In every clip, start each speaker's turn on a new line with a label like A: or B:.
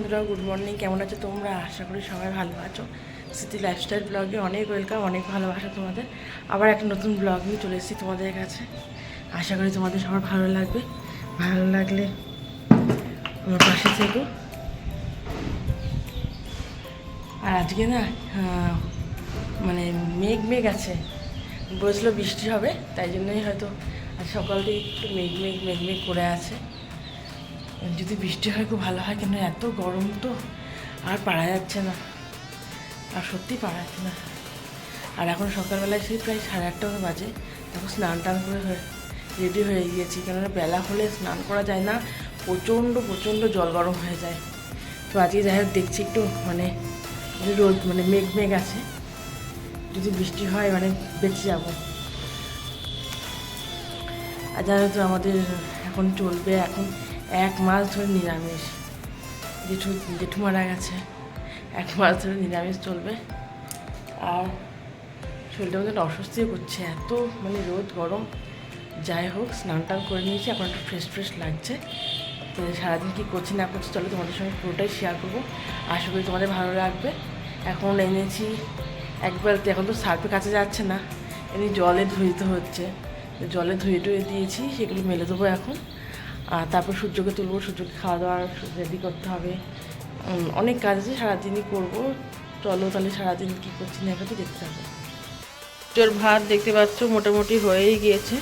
A: বন্ধুরা good morning কেমন আছো তোমরা? আশা করি সবাই ভালো আছো। স্মৃতি লাইফস্টাইল ব্লগে অনেক ওয়েলকাম অনেক ভালোবাসা তোমাদের। আবার একটা নতুন ব্লগ নিয়ে চলে এসেছি তোমাদের কাছে। আশা করি তোমাদের সবার ভালো লাগবে। ভালো লাগলে আমার পাশে থেকো। আর আজকে না মানে মেঘ মেঘ আছে। বসল বৃষ্টি হবে, তাই জন্যই হয়তো আজ সকাল থেকে একটু মেঘ মেঘ মেঘ মেঘ করে আছে। যদি বৃষ্টি হয়, খুব ভালো হয়। কেন এত গরম তো, আর পারা যাচ্ছে না। আর সত্যি পারা যাচ্ছে না। আর এখন সকালবেলায় সেই প্রায় সাড়ে আটটা বাজে। তখন স্নান টান করে রেডি হয়ে গিয়েছি। কেননা বেলা হলে স্নান করা যায় না, প্রচণ্ড প্রচণ্ড জল গরম হয়ে যায়। তো আজকে যাই হোক, দেখছি একটু মানে রোদ মানে মেঘ মেঘ আছে। যদি বৃষ্টি হয় মানে বেঁচে যাব। আর জানো তো আমাদের এখন চলবে। এখন এক মাস ধরে নিরামিষ। জেঠু জেঠু মারা গেছে। এক মাস ধরে নিরামিষ চলবে। আর শরীরটা মধ্যে অস্বস্তিও করছে। এত মানে রোদ, গরম। যাই হোক, স্নান টান করে নিয়েছি। এখন একটু ফ্রেশ ফ্রেশ লাগছে। তো সারাদিন কী করছি না করছি, চলো তোমাদের সঙ্গে পুরোটাই শেয়ার করব। আশা করি তোমাদের ভালো লাগবে। এখন এনেছি একবার এখন তো সার্ফে কাছে যাচ্ছে না। এমনি জলে ধুইতে হচ্ছে। জলে ধুয়ে টুয়ে দিয়েছি, সেগুলো মেলে দেবো এখন। তারপর সূর্যকে তুলবো, সূর্যকে খাওয়া দাওয়া রেডি করতে হবে। অনেক কাজ আছে, সারাদিনই করব। চলো তাহলে সারাদিন কী করছি না করছি দেখতে হবে তোর ভাত দেখতে পাচ্ছ, মোটামুটি হয়েই গিয়েছে।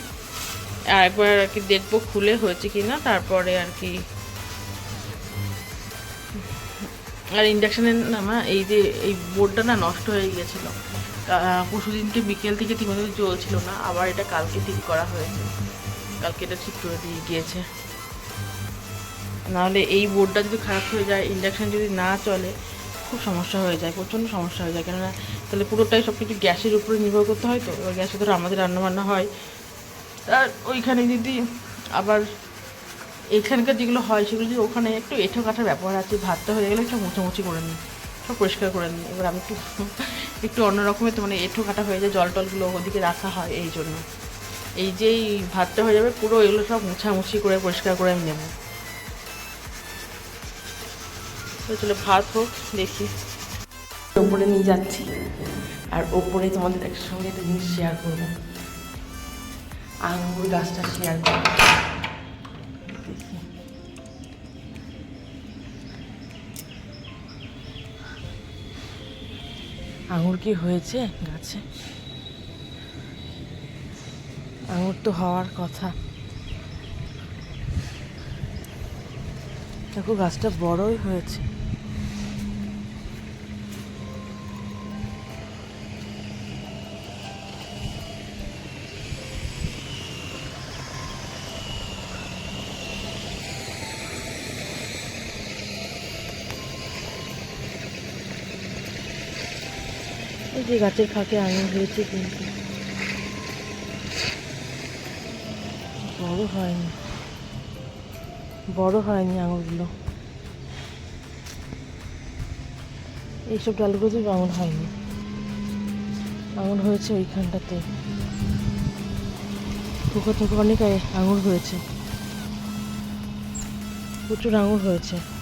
A: আর একবার আর কি দেখব খুলে হয়েছে কি না তারপরে আর কি। আর ইন্ডাকশানের না এই যে, এই বোর্ডটা না নষ্ট হয়ে গিয়েছিল। পরশু দিনকে বিকেল থেকে ঠিকমতো চলছিল না, আবার এটা কালকে ঠিক করা হয়েছে। কালকে এটা ঠিক করে দিয়ে গিয়েছে। নাহলে এই বোর্ডটা যদি খারাপ হয়ে যায় ইন্ডাকশান যদি না চলে, খুব সমস্যা হয়ে যায়, প্রচণ্ড সমস্যা হয়ে যায়। কেননা তাহলে পুরোটাই সব কিছু গ্যাসের উপরে নির্ভর করতে হয় তো, এবার গ্যাসে ধরো আমাদের রান্নাবান্না হয়। আর ওইখানে যদি আবার এখানকার যেগুলো হয়, সেগুলো যদি ওখানে একটু এঁঠো কাটার ব্যাপার আছে ভাতটা হয়ে গেলে সব মুছামুছি করে নিই, সব পরিষ্কার করে নিই। এবার আমি একটু একটু অন্য রকমের তো মানে এঁঠো কাটা হয়ে যায়, জল টলগুলো ওদিকে রাখা হয় এই জন্য। এই যেই ভাতটা হয়ে যাবে, পুরো এগুলো সব মুছামুছি করে, পরিষ্কার করে আমি নেব। চলো ভাত হোক, দেখি। ওপরে নিয়ে যাচ্ছি। আর ওপরে তোমাদের একটা সঙ্গে একটা জিনিস শেয়ার করব। আঙুর গাছটা শেয়ার করব। আঙুর কি হয়েছে গাছে? আঙুর তো হওয়ার কথা। দেখো গাছটা বড়ই হয়েছে। এই যে গাছের ফাঁকে আঙুর হয়েছে কিন্তু। বড় হয়নি। বড় হয়নি আঙুরগুলো এইসব ডালগুলোতে আঙুর হয়নি। আঙুর হয়েছে ওইখানটাতে। থুকো থুকো অনেক আ- আঙুর হয়েছে। প্রচুর আঙুর হয়েছে।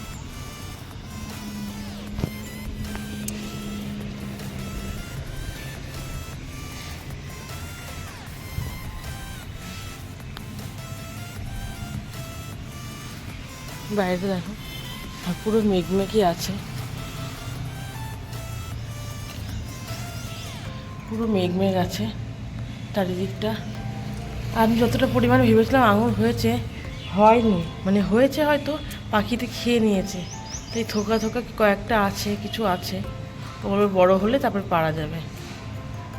A: বাইরে দেখো। আর পুরো মেঘমেঘই আছে। পুরো মেঘমেঘ আছে চারিদিকটা। আমি যতটা পরিমাণে ভেবেছিলাম আঙুর হয়েছে, হয়নি। মানে হয়েছে হয়তো, পাখিতে খেয়ে নিয়েছে। তো এই থোকা থোকা কয়েকটা আছে, কিছু আছে। ওগুলো বড় হলে তারপর পারা যাবে।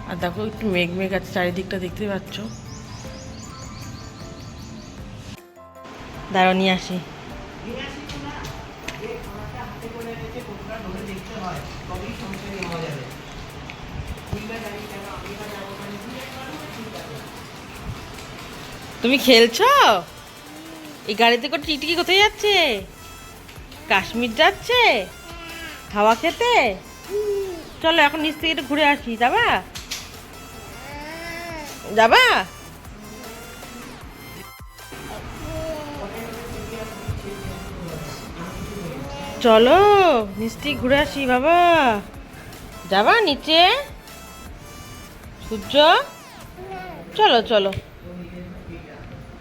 A: আর দেখো একটু মেঘ মেঘ আছে, চারিদিকটা দেখতে পাচ্ছ। দাঁড়াও, নিয়ে আসি। তুমি খেলছো? এই গাড়িতে করে টিকটিকি কোথায় যাচ্ছে? কাশ্মীর যাচ্ছে? হাওয়া খেতে? চলো এখন নিচ থেকে একটু ঘুরে আসি, যাবা? যাবা? চলো, মিষ্টি ঘুরে আসি বাবা। যাবা নিচে? সূর্য? চলো চলো।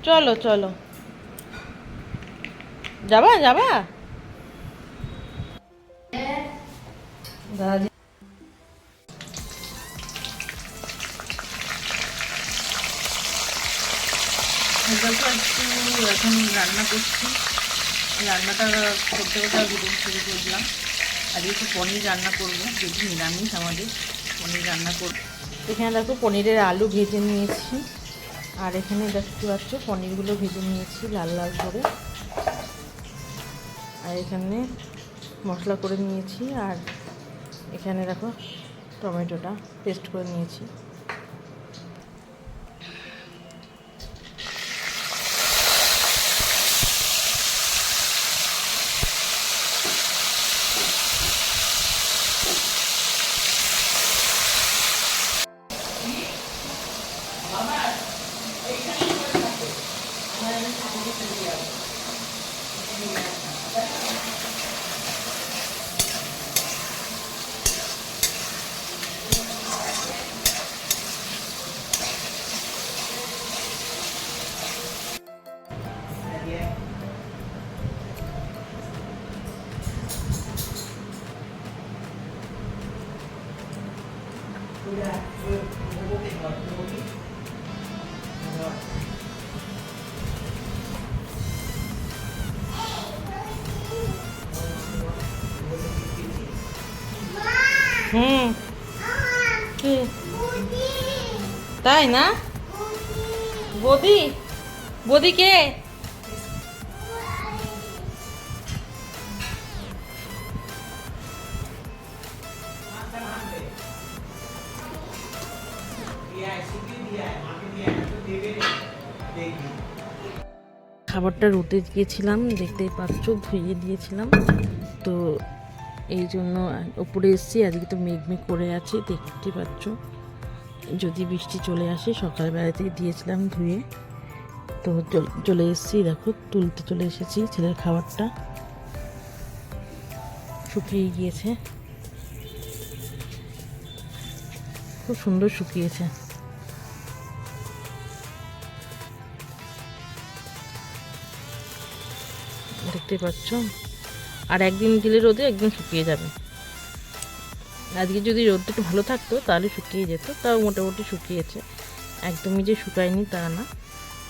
A: চলো চলো। যাবা যাবা। এখন রান্না করছি। রান্নাটা করতে করতে আর ভিডিও শুরু করলাম। আজকে একটু পনির রান্না করব যদি নিরামিষ আমাদের, পনির রান্না করব এখানে দেখো পনিরের আলু ভেজে নিয়েছি, আর এখানে দেখতে পাচ্ছ পনিরগুলো ভেজে নিয়েছি লাল লাল করে। আর এখানে মশলা করে নিয়েছি, আর এখানে দেখো টমেটোটা পেস্ট করে নিয়েছি। হুম। কি? তাই না? বদি? বদি কে? খাবারটা রুটে গিয়েছিলাম, দেখতেই পাচ্ছ ধুইয়ে দিয়েছিলাম। তো এই জন্য ওপরে এসেছি আজকে তো মেঘ মেঘ করে আছে, দেখতে পাচ্ছ। যদি বৃষ্টি চলে আসে সকালবেলাতেই দিয়েছিলাম ধুয়ে। তো চলে এসেছি, দেখো, তুলতে চলে এসেছি ছেলের খাবারটা। শুকিয়ে গিয়েছে। খুব সুন্দর শুকিয়েছে। দেখতে পাচ্ছ? আর একদিন দিলে রোদে একদিন শুকিয়ে যাবে। আজকে যদি রোদটা একটু ভালো থাকতো, তাহলে শুকিয়ে যেত, তাও মোটামুটি শুকিয়েছে। একদমই যে শুকায়নি তা না,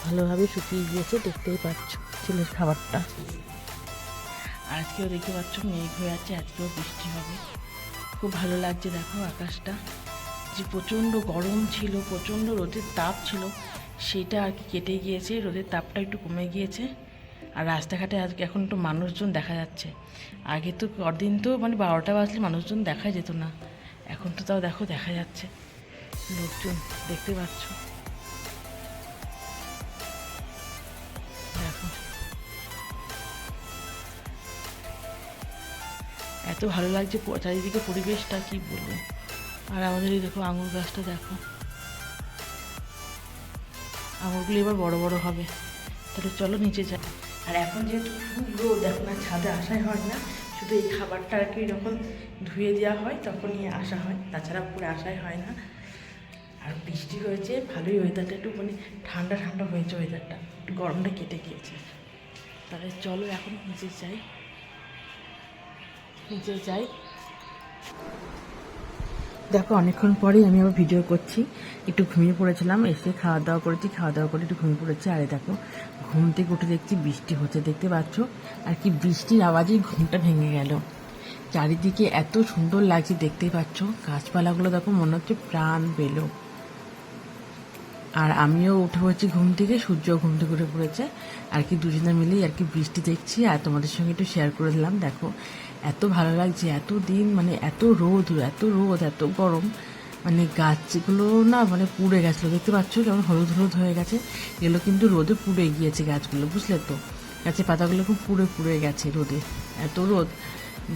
A: ভালোভাবে শুকিয়ে গিয়েছে, দেখতেই পাচ্ছ ছেলের খাবারটা। আজকেও দেখতে পাচ্ছ মেঘ হয়ে আছে, আজকেও বৃষ্টি হবে। খুব ভালো লাগছে দেখো আকাশটা। যে প্রচণ্ড গরম ছিল, প্রচণ্ড রোদের তাপ ছিল, সেটা আর কি কেটে গিয়েছে, রোদের তাপটা একটু কমে গিয়েছে। আর রাস্তাঘাটে আজকে এখন একটু মানুষজন দেখা যাচ্ছে। আগে তো কদিন তো মানে বারোটা বাজলে মানুষজন দেখা যেত না। এখন তো তাও দেখো দেখা যাচ্ছে। লোকজন, দেখতে পাচ্ছ? দেখো। এত ভালো লাগছে চারিদিকে পরিবেশটা, কি বলব? আর আমাদের এই দেখো আঙুর গাছটা, দেখো। আঙুরগুলো এবার বড় বড় হবে। তাহলে চলো নিচে যাই। আর এখন যেহেতু খুব রোদ, এখন আর ছাদে আসাই হয় না, শুধু এই খাবারটা আর কি যখন ধুয়ে দেওয়া হয়, তখনই আসা হয়, তাছাড়া পুরো আসাই হয় না। আর বৃষ্টি হয়েছে, ভালোই ওয়েদারটা একটু মানে ঠান্ডা ঠান্ডা হয়েছে ওয়েদারটা একটু গরমটা কেটে গিয়েছে। তাহলে চলো এখন নিচে যাই নিচে যাই। দেখো, অনেকক্ষণ পরেই আমি আবার ভিডিও করছি। একটু ঘুমিয়ে পড়েছিলাম, এসে খাওয়া দাওয়া করেছি, খাওয়া দাওয়া করে একটু ঘুমিয়ে পড়েছি। আরে দেখো, ঘুম থেকে উঠে দেখছি বৃষ্টি হচ্ছে, দেখতে পাচ্ছ? আর কি বৃষ্টির আওয়াজেই ঘুমটা ভেঙে গেল। চারিদিকে এত সুন্দর লাগছে দেখতেই পাচ্ছ? গাছপালাগুলো দেখো, মনে হচ্ছে প্রাণ পেল। আর আমিও উঠে পড়েছি ঘুম থেকে, সূর্য ঘুম থেকে উঠে পড়েছে। আর কি দুজনে মিলেই আর কি বৃষ্টি দেখছি। আর তোমাদের সঙ্গে একটু শেয়ার করে দিলাম, দেখো। এত ভালো লাগছে এত দিন মানে এত রোদ এত রোদ, এত গরম মানে গাছগুলো না মানে পুড়ে গেছিল, দেখতে পাচ্ছ কেমন হলুদ হলুদ হয়ে গেছে, এগুলো কিন্তু রোদে পুড়ে গিয়েছে গাছগুলো, বুঝলে তো? গাছের পাতাগুলো খুব পুড়ে পুড়ে গেছে রোদে, এত রোদ।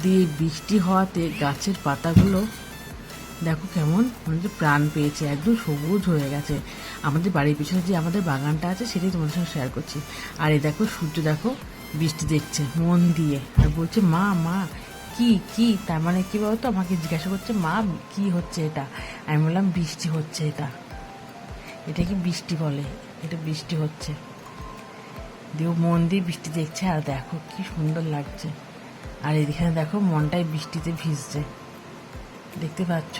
A: দিয়ে বৃষ্টি হওয়াতে গাছের পাতাগুলো, দেখো কেমন, মনে প্রাণ পেয়েছে, একদম সবুজ হয়ে গেছে। আমাদের বাড়ির পিছনে যে আমাদের বাগানটা আছে, সেটাই তোমাদের সঙ্গে শেয়ার করছি। আর এই দেখো সূর্য দেখো, বৃষ্টি দেখছে মন দিয়ে, আর বলছে, মা মা
B: কি কি? তার মানে কি বলতো? আমাকে জিজ্ঞাসা করছে, মা, কি হচ্ছে এটা? আমি বললাম, বৃষ্টি হচ্ছে এটা। এটা কি বৃষ্টি বলে? এটা বৃষ্টি হচ্ছে। দিয়ে মন দিয়ে বৃষ্টি দেখছে, আর দেখো কি সুন্দর লাগছে। আর এদিকে দেখো, মনটাই বৃষ্টিতে ভিজছে। দেখতে পাচ্ছ?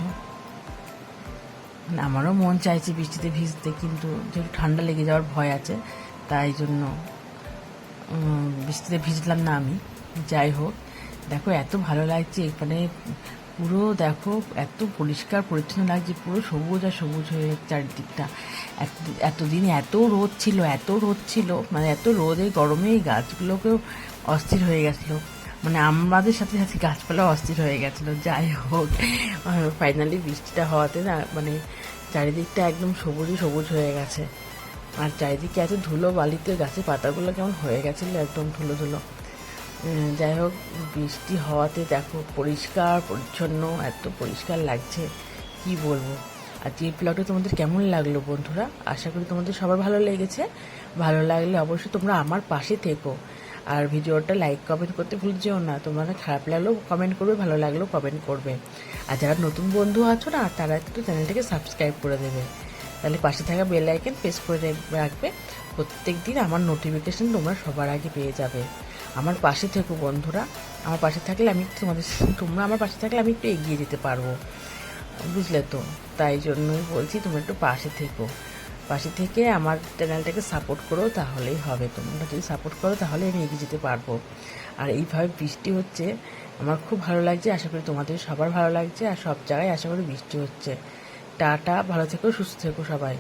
B: আমারও মন চাইছে বৃষ্টিতে ভিজতে, কিন্তু যেহেতু ঠান্ডা লেগে যাওয়ার ভয় আছে, তাই জন্য বৃষ্টিতে ভিজলাম না আমি। যাই হোক। দেখো, এত ভালো লাগছে মানে পুরো দেখো, এত পরিষ্কার, পরিচ্ছন্ন লাগছে, পুরো সবুজ আর সবুজ হয়ে গেছে চারিদিকটা। এত- এতদিন এত রোদ ছিল, এত রোদ ছিল মানে এত রোদে গরমে গাছগুলোকেও অস্থির হয়ে গেছিল। মানে আমাদের সাথে সাথে গাছপালা অস্থির হয়ে গেছিল। যাই হোক ফাইনালি বৃষ্টিটা হওয়াতে না মানে চারিদিকটা একদম সবুজই সবুজ হয়ে গেছে। আর চারিদিকে এত ধুলো বালিতে গাছের পাতাগুলো কেমন হয়ে গেছিল, একদম ধুলো ধুলো। যাই হোক, বৃষ্টি হওয়াতে দেখো পরিষ্কার, পরিচ্ছন্ন, এত পরিষ্কার লাগছে, কি বলব? আর এই ব্লগটা তোমাদের কেমন লাগল বন্ধুরা? আশা করি তোমাদের সবার ভালো লেগেছে। ভালো লাগলে অবশ্যই তোমরা আমার পাশে থেকো। আর ভিডিওটা লাইক কমেন্ট করতে ভুল যেও না। তোমরা খারাপ লাগলেও কমেন্ট করবে, ভালো লাগলেও কমেন্ট করবে। আর যারা নতুন বন্ধু আছো না, তারা একটু চ্যানেলটাকে সাবস্ক্রাইব করে দেবে। তাহলে পাশে থাকা বেল আইকন প্রেস করে রাখবে। প্রত্যেক দিন আমার নোটিফিকেশন তোমরা সবার আগে পেয়ে যাবে। আমার পাশে থেকো বন্ধুরা, আমার পাশে থাকলে আমি তোমাদের তোমরা আমার পাশে থাকলে আমি একটু এগিয়ে যেতে পারব। বুঝলে তো? তাই জন্যই বলছি তোমরা একটু পাশে থেকো। পাশে থেকে আমার চ্যানেলটাকে সাপোর্ট করো, তাহলেই হবে। তোমরা যদি সাপোর্ট করো তাহলে আমি এগিয়ে যেতে পারব। আর এইভাবে বৃষ্টি হচ্ছে, আমার খুব ভালো লাগছে, আশা করি তোমাদের সবার ভালো লাগছে, আর সব জায়গায় আশা করি বৃষ্টি হচ্ছে। টাটা, ভালো থেকো, সুস্থ থেকো সবাই।